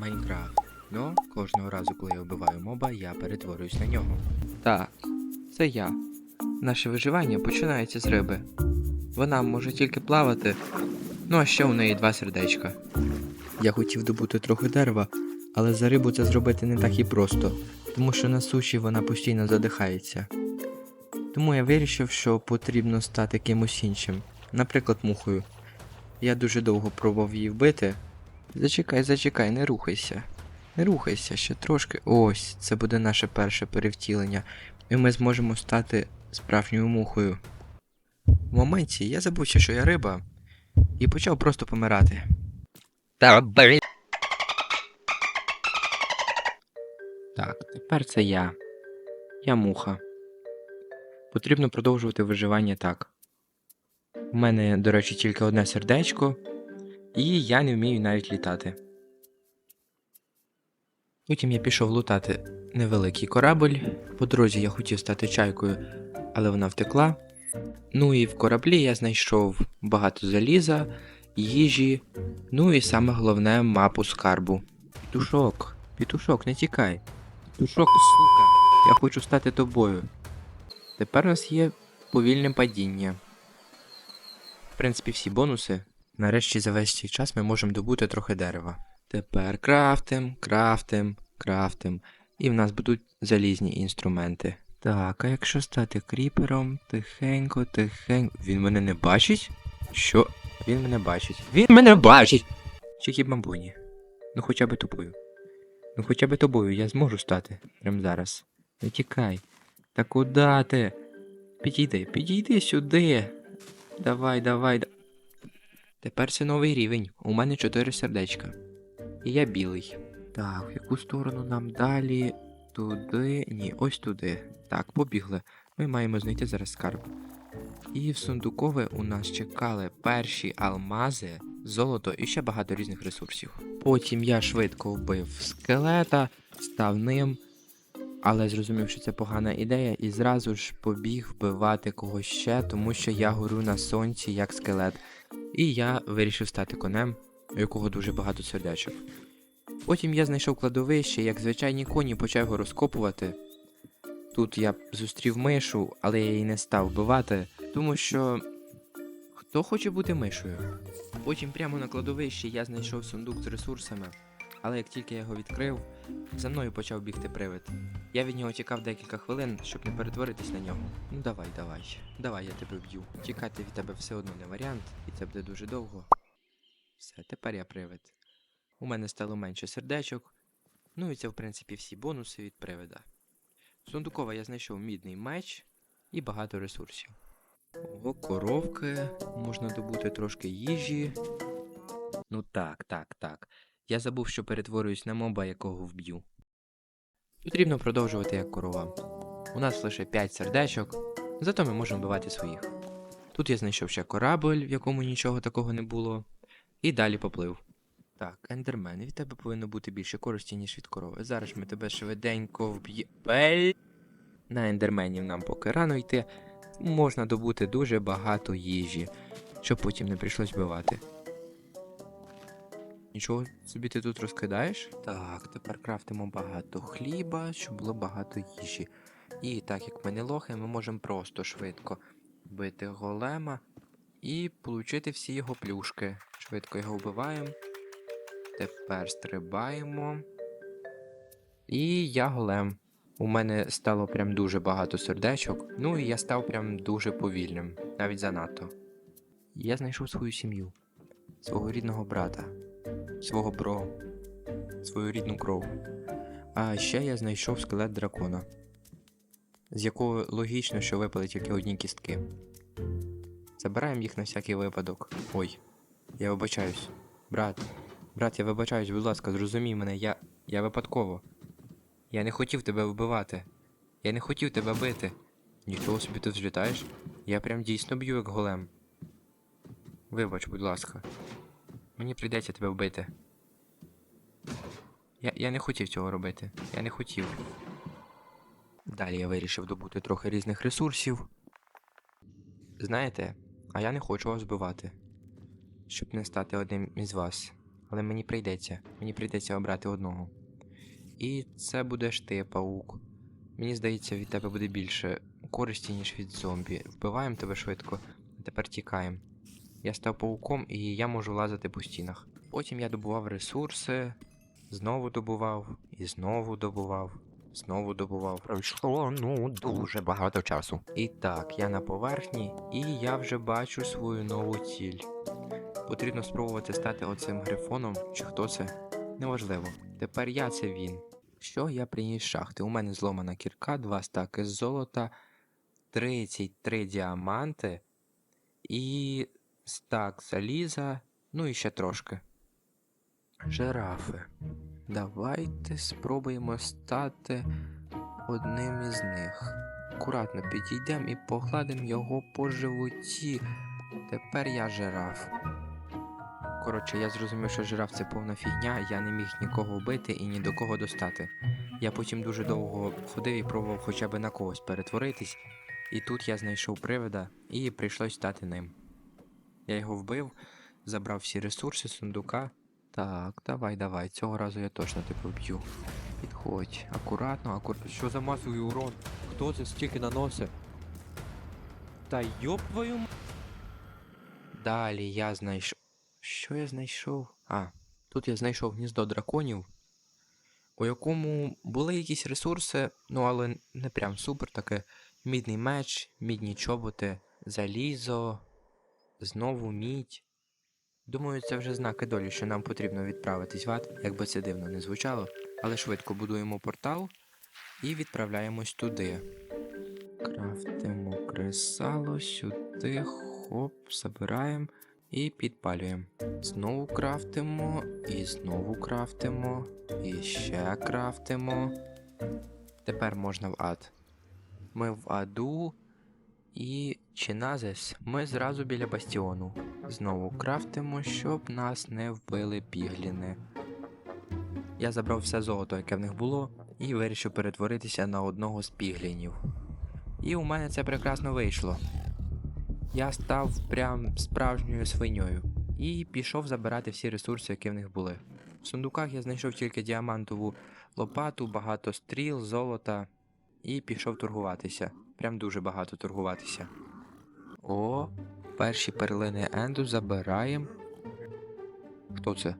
Майнкрафт. Ну, кожного разу, коли я вбиваю моба, я перетворююсь на нього. Так, це я. Наше виживання починається з риби. Вона може тільки плавати, ну а ще у неї два сердечка. Я хотів добути трохи дерева, але за рибу це зробити не так і просто, тому що на суші вона постійно задихається. Тому я вирішив, що потрібно стати кимось іншим, наприклад, мухою. Я дуже довго пробував її вбити. Зачекай, зачекай, не рухайся. Не рухайся ще трошки. Ось, це буде наше перше перевтілення, і ми зможемо стати справжньою мухою. В моменті я забувся, що я риба, і почав просто помирати. Та бери. Так, тепер це я. Я муха. Потрібно продовжувати виживання так. У мене, до речі, тільки одне сердечко, і я не вмію навіть літати. Потім я пішов лутати невеликий корабль. По дорозі я хотів стати чайкою, але вона втекла. Ну і в кораблі я знайшов багато заліза, їжі, ну і саме головне мапу скарбу. Пітушок, пітушок, не тікай. Пітушок, сука, я хочу стати тобою. Тепер у нас є повільне падіння. В принципі, всі бонуси. Нарешті за весь цей час ми можемо добути трохи дерева. Тепер крафтим, крафтим, крафтим. І в нас будуть залізні інструменти. Так, а якщо стати кріпером, тихенько, тихенько. Він мене не бачить? Що? Він мене бачить. Він мене бачить! Чекі бамбуні. Ну хоча б тобою. Ну хоча б тобою я зможу стати. Прям зараз. Не тікай. Та куди ти? Підійди, підійди сюди. Давай, давай. да- Тепер це новий рівень. У мене чотири сердечка. І я білий. Так, в яку сторону нам далі? Туди. Ні, ось туди. Так, побігли. Ми маємо знайти зараз скарб. І в сундукове у нас чекали перші алмази, золото і ще багато різних ресурсів. Потім я швидко вбив скелета, став ним, але зрозумів, що це погана ідея, і зразу ж побіг вбивати когось ще, тому що я горю на сонці як скелет. І я вирішив стати конем, у якого дуже багато сердечок. Потім я знайшов кладовище, як звичайні коні почав його розкопувати. Тут я зустрів мишу, але я її не став вбивати, тому що. Хто хоче бути мишою? Потім прямо на кладовищі я знайшов сундук з ресурсами, але як тільки я його відкрив, за мною почав бігти привид. Я від нього тікав декілька хвилин, щоб не перетворитись на нього. Ну давай, давай, давай я тебе б'ю. Тікати від тебе все одно не варіант, і це буде дуже довго. Все, тепер я привид. У мене стало менше сердечок. Ну і це, в принципі, всі бонуси від привида. Сундукова я знайшов мідний меч і багато ресурсів. Ого, коровки, можна добути трошки їжі. Ну так, так, так. Я забув, що перетворююсь на моба, якого вб'ю. Потрібно продовжувати як корова. У нас лише 5 сердечок, зато ми можемо вбивати своїх. Тут я знайшов ще корабль, в якому нічого такого не було, і далі поплив. Так, ендермен, від тебе повинно бути більше користі, ніж від корови. Зараз ми тебе швиденько вб'є. Бель! На ендерменів нам поки рано йти. Можна добути дуже багато їжі, щоб потім не прийшлось вбивати. Нічого собі ти тут розкидаєш? Так, тепер крафтимо багато хліба, щоб було багато їжі. І так як ми не лохи, ми можемо просто швидко бити голема і отримати всі його плюшки. Швидко його вбиваємо. Тепер стрибаємо. І я голем. У мене стало прям дуже багато сердечок. Ну і я став прям дуже повільним, навіть занадто. Я знайшов свою сім'ю, свого рідного брата, свого бро, свою рідну кров. А ще я знайшов скелет дракона, з якого логічно, що випали тільки одні кістки. Забираємо їх на всякий випадок. Ой, я вибачаюсь. Брат, брат, я вибачаюсь, будь ласка, зрозумій мене, я. я випадково. Я не хотів тебе вбивати. Я не хотів тебе бити. Нічого собі ти злітаєш. Я прям дійсно б'ю як голем. Вибач, будь ласка. Мені прийдеться тебе вбити. Я, я не хотів цього робити. Я не хотів. Далі я вирішив добути трохи різних ресурсів. Знаєте, а я не хочу вас вбивати. Щоб не стати одним із вас. Але мені прийдеться. Мені прийдеться обрати одного. І це будеш ти, паук. Мені здається, від тебе буде більше користі, ніж від зомбі. Вбиваємо тебе швидко, а тепер тікаємо. Я став пауком і я можу лазити по стінах. Потім я добував ресурси, знову добував, і знову добував, знову добував. Пройшло ну дуже багато часу. І так, я на поверхні, і я вже бачу свою нову ціль. Потрібно спробувати стати оцим грифоном, чи хто це? Неважливо. Тепер я це він. Що я приніс з шахти? У мене зломана кірка, два стаки золота, 33 діаманти і стак заліза, ну і ще трошки. Жирафи. Давайте спробуємо стати одним із них. Акуратно підійдемо і погладимо його по животі. Тепер я жираф. Коротше, я зрозумів, що жираф це повна фігня, я не міг нікого вбити і ні до кого достати. Я потім дуже довго ходив і пробував хоча б на когось перетворитись, і тут я знайшов привида і прийшлось стати ним. Я його вбив, забрав всі ресурси сундука. Так, давай, давай, цього разу я точно тебе вб'ю. Підходь, акуратно, акуратно. Що за масовий урон? Хто це стільки наносить? Та йоп твою. м- Далі я знайшов. Що я знайшов? А, тут я знайшов гніздо драконів, у якому були якісь ресурси, ну але не прям супер таке. Мідний меч, мідні чоботи, залізо, знову мідь. Думаю, це вже знаки долі, що нам потрібно відправитись в ад, як би це дивно не звучало, але швидко будуємо портал і відправляємось туди. Крафтимо кресало сюди, хоп, забираємо і підпалюємо. Знову крафтимо, і знову крафтимо, і ще крафтимо. Тепер можна в ад. Ми в аду. І чиназис, ми зразу біля бастіону. Знову крафтимо, щоб нас не вбили пігліни. Я забрав все золото, яке в них було, і вирішив перетворитися на одного з піглінів. І у мене це прекрасно вийшло. Я став прям справжньою свиньою і пішов забирати всі ресурси, які в них були. В сундуках я знайшов тільки діамантову лопату, багато стріл, золота і пішов торгуватися. Прям дуже багато торгуватися. О, перші перлини Енду забираємо. Хто це?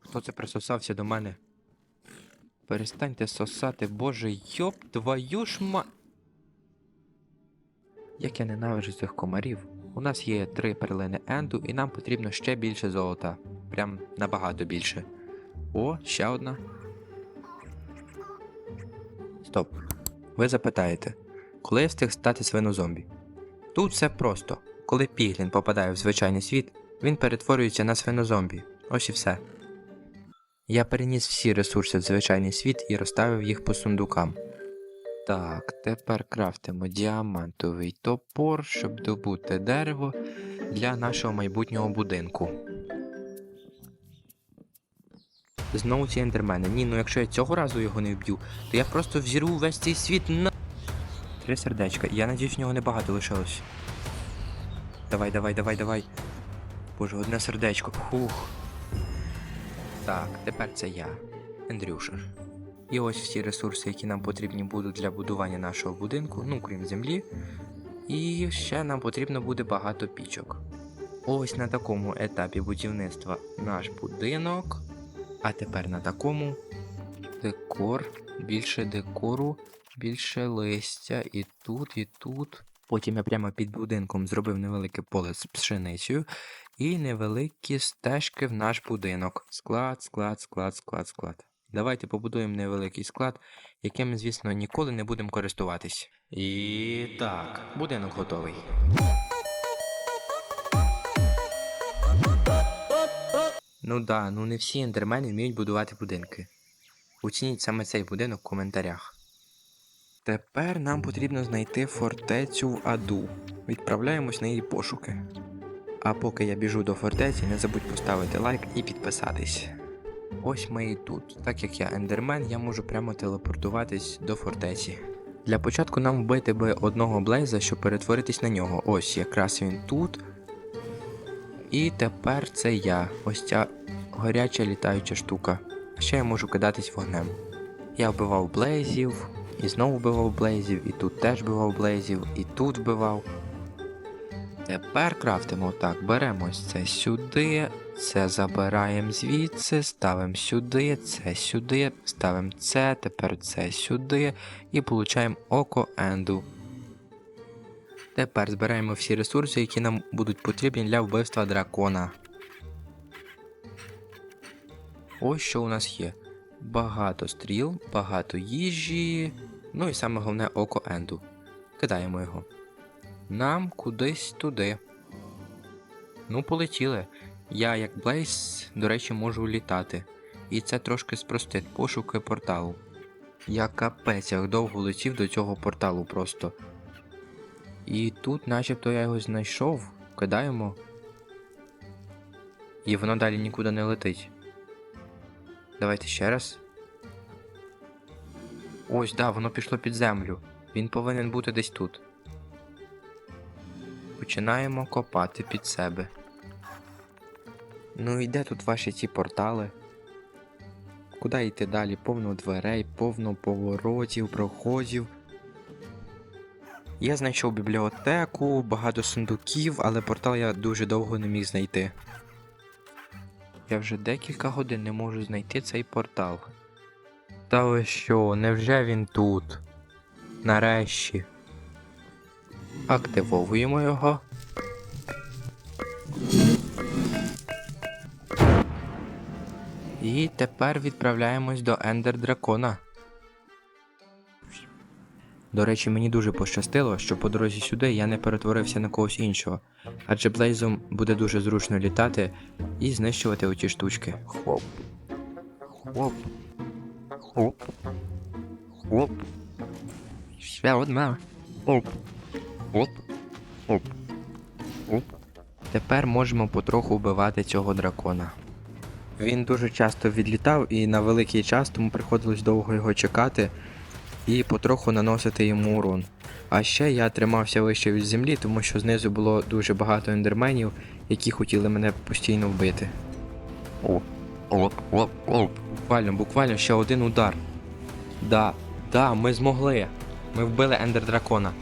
Хто це присосався до мене? Перестаньте сосати, боже, йоп твою ж ма. Як я ненавиджу цих комарів. У нас є три перлини Енду, і нам потрібно ще більше золота. Прям набагато більше. О, ще одна. Стоп. Ви запитаєте, коли я встиг стати свинозомбі? Тут все просто. Коли піглін попадає в звичайний світ, він перетворюється на свинозомбі. Ось і все. Я переніс всі ресурси в звичайний світ і розставив їх по сундукам. Так, тепер крафтимо діамантовий топор, щоб добути дерево для нашого майбутнього будинку. Знову ці ендермени. Ні, ну якщо я цього разу його не вб'ю, то я просто взірву весь цей світ на. Три сердечка. Я надіюсь, в нього небагато лишилось. Давай, давай, давай, давай. Боже, одне сердечко. Фух. Так, тепер це я, Андрюша. І ось всі ресурси, які нам потрібні будуть для будування нашого будинку, ну крім землі. І ще нам потрібно буде багато пічок. Ось на такому етапі будівництва наш будинок. А тепер на такому декор, більше декору, більше листя і тут, і тут. Потім я прямо під будинком зробив невелике поле з пшеницею і невеликі стежки в наш будинок. Склад, склад, склад, склад, склад. Давайте побудуємо невеликий склад, яким, звісно, ніколи не будемо користуватись. І так, будинок готовий. Ну да, ну не всі ендермени вміють будувати будинки. Оцініть саме цей будинок в коментарях. Тепер нам потрібно знайти фортецю в Аду. Відправляємось на її пошуки. А поки я біжу до фортеці, не забудь поставити лайк і підписатись. Ось ми і тут. Так як я ендермен, я можу прямо телепортуватись до фортеці. Для початку нам вбити би одного блейза, щоб перетворитись на нього. Ось якраз він тут. І тепер це я. Ось ця горяча літаюча штука. Ще я можу кидатись вогнем. Я вбивав блейзів, і знову вбивав блейзів, і тут теж вбивав блейзів, і тут вбивав. Тепер крафтимо так, беремо ось це сюди, це забираємо звідси, ставимо сюди, це сюди, ставимо це, тепер це сюди і получаємо око енду. Тепер збираємо всі ресурси, які нам будуть потрібні для вбивства дракона. Ось що у нас є. Багато стріл, багато їжі, ну і саме головне око енду. Кидаємо його. Нам кудись туди. Ну, полетіли. Я, як Блейз, до речі, можу літати. І це трошки спростить пошуки порталу. Я капець як довго летів до цього порталу просто. І тут, начебто, я його знайшов, кидаємо. І воно далі нікуди не летить. Давайте ще раз. Ось, да, воно пішло під землю. Він повинен бути десь тут. Починаємо копати під себе. Ну і де тут ваші ці портали? Куди йти далі? Повно дверей, повно поворотів, проходів. Я знайшов бібліотеку, багато сундуків, але портал я дуже довго не міг знайти. Я вже декілька годин не можу знайти цей портал. Та що, невже він тут? Нарешті. Активовуємо його. І тепер відправляємось до Ендер Дракона. До речі, мені дуже пощастило, що по дорозі сюди я не перетворився на когось іншого, адже Блейзом буде дуже зручно літати і знищувати оті штучки. Хлоп. Хлоп. Хлоп. Хлоп. Ще одна. Хлоп. Хлоп. Хлоп. Хлоп. Тепер можемо потроху вбивати цього дракона. Він дуже часто відлітав і на великий час тому приходилось довго його чекати і потроху наносити йому урон. А ще я тримався вище від землі, тому що знизу було дуже багато ендерменів, які хотіли мене постійно вбити. Хлоп. Хлоп. Хлоп. Хлоп. Буквально, буквально ще один удар. Да, да, ми змогли. Ми вбили ендер дракона.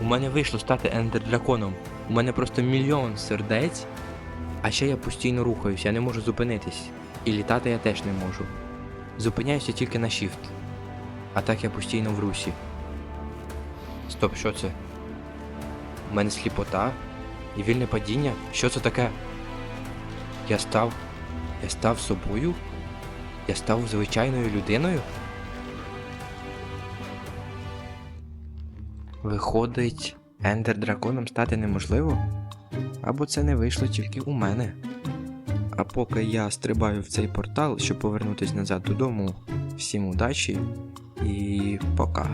У мене вийшло стати ендер драконом. У мене просто мільйон сердець, а ще я постійно рухаюся, я не можу зупинитись. І літати я теж не можу. Зупиняюся тільки на shift. А так я постійно в русі. Стоп, що це? У мене сліпота і вільне падіння? Що це таке? Я став. Я став собою? Я став звичайною людиною? Виходить, ендер драконом стати неможливо? Або це не вийшло тільки у мене. А поки я стрибаю в цей портал, щоб повернутися назад додому, всім удачі і пока.